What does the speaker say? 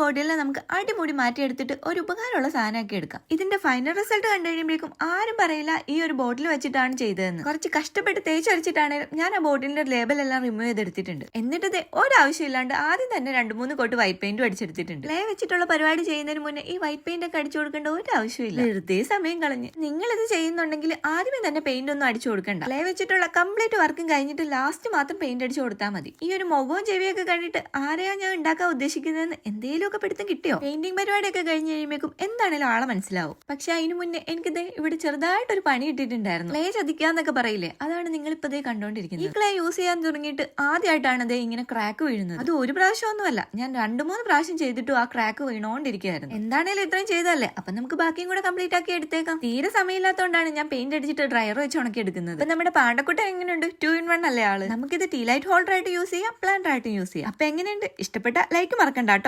ബോട്ടിലിനെ നമുക്ക് അടിമുടി മാറ്റിയെടുത്തിട്ട് ഒരു ഉപകാരമുള്ള സാധനമാക്കി എടുക്കാം. ഇതിന്റെ ഫൈനൽ റിസൾട്ട് കണ്ടു കഴിയുമ്പോഴേക്കും ആരും പറയില്ല ഈ ഒരു ബോട്ടിൽ വെച്ചിട്ടാണ് ചെയ്തതെന്ന്. കുറച്ച് കഷ്ടപ്പെട്ട് തേച്ചടിച്ചിട്ടാണെങ്കിലും ഞാൻ ആ ബോട്ടിലിന്റെ ലേബൽ എല്ലാം റിമൂവ് ചെയ്തെടുത്തിട്ടുണ്ട്. എന്നിട്ട് ദേ ഒരാവശ്യമില്ലാണ്ട് ആദ്യം തന്നെ രണ്ട് മൂന്ന് കോട്ട് വൈറ്റ് പെയിന്റ് അടിച്ചെടുത്തിട്ടുണ്ട്. ലേ വെച്ചിട്ടുള്ള പരിപാടി ചെയ്യുന്നതിന് മുന്നേ ഈ വൈറ്റ് പെയിന്റ് ഒക്കെ അടിച്ചു കൊടുക്കേണ്ട ഒരു ആവശ്യമില്ല വെറുതെ സമയം കളഞ്ഞ്. നിങ്ങൾ ഇത് ചെയ്യുന്നുണ്ടെങ്കിൽ ആദ്യമേ തന്നെ പെയിന്റ് ഒന്നും അടിച്ചു കൊടുക്കണ്ട. ലേ വെച്ചിട്ടുള്ള കംപ്ലീറ്റ് വർക്കും കഴിഞ്ഞിട്ട് ലാസ്റ്റ് മാത്രം പെയിന്റ് അടിച്ചു കൊടുത്താൽ മതി. ഈ ഒരു മുഖവും ചെവിയൊക്കെ കണ്ടിട്ട് ആരെയാ ഞാൻ ഉണ്ടാക്കാൻ ഉദ്ദേശിക്കുന്നതെന്ന് എന്തേലുമൊക്കെ പിടുത്തം കിട്ടിയോ? പെയിന്റിംഗ് പരിപാടിയൊക്കെ കഴിഞ്ഞ് കഴിയുമ്പോഴേക്കും എന്താണേലും ആളെ മനസ്സിലാവും. പക്ഷെ അതിനു മുന്നേ എനിക്കിത് ഇവിടെ ചെറുതായിട്ട് ഒരു പണി ഇട്ടിട്ടുണ്ടായിരുന്നു ക്ലേ ചതിക്കാന്നൊക്കെ പറയില്ലേ? അതാണ് നിങ്ങൾ ഇപ്പൊ ദേ കണ്ടോണ്ടിരിക്കുന്നത്. ഈ ക്ലേ യൂസ് ചെയ്യാൻ തുടങ്ങിയിട്ട് ആദ്യമായിട്ടാണ് ദേ ഇങ്ങനെ ക്രാക്ക് വീഴുന്നത്. അത് ഒരു പ്രാവശ്യമൊന്നുമല്ല ഞാൻ രണ്ടു മൂന്ന് പ്രാവശ്യം ചെയ്തിട്ടും ആ ക്രാക്ക് വീണോണ്ടിരിക്കുകയായിരുന്നു. എന്താണേലും ഇത്രയും ചെയ്തല്ലേ അപ്പൊ നമുക്ക് ബാക്കിയും കൂടെ കംപ്ലീറ്റ് ആക്കി എടുത്തേക്കാം. തീരെ സമയമില്ലാത്തതുകൊണ്ടാണ് ഞാൻ പെയിന്റ് അടിച്ചിട്ട് ഡ്രയർ വെച്ച് ഉണക്കി എടുക്കുന്നത് അപ്പൊ നമ്മുടെ പാണ്ടക്കുട്ട എങ്ങനെയുണ്ട്? ടു ഇൻ വൺ അല്ലേ ആൾ? നമുക്കിത് ടീ ലൈറ്റ് ഹോൾഡർ ആയിട്ട് യൂസ് ചെയ്യാം പ്ലാന്റ് ആയിട്ട് യൂസ് ചെയ്യാം. അപ്പൊ എങ്ങനെയുണ്ട്? ഇഷ്ടപ്പെട്ട ലൈക്ക് മറക്കണ്ട കേട്ടോ.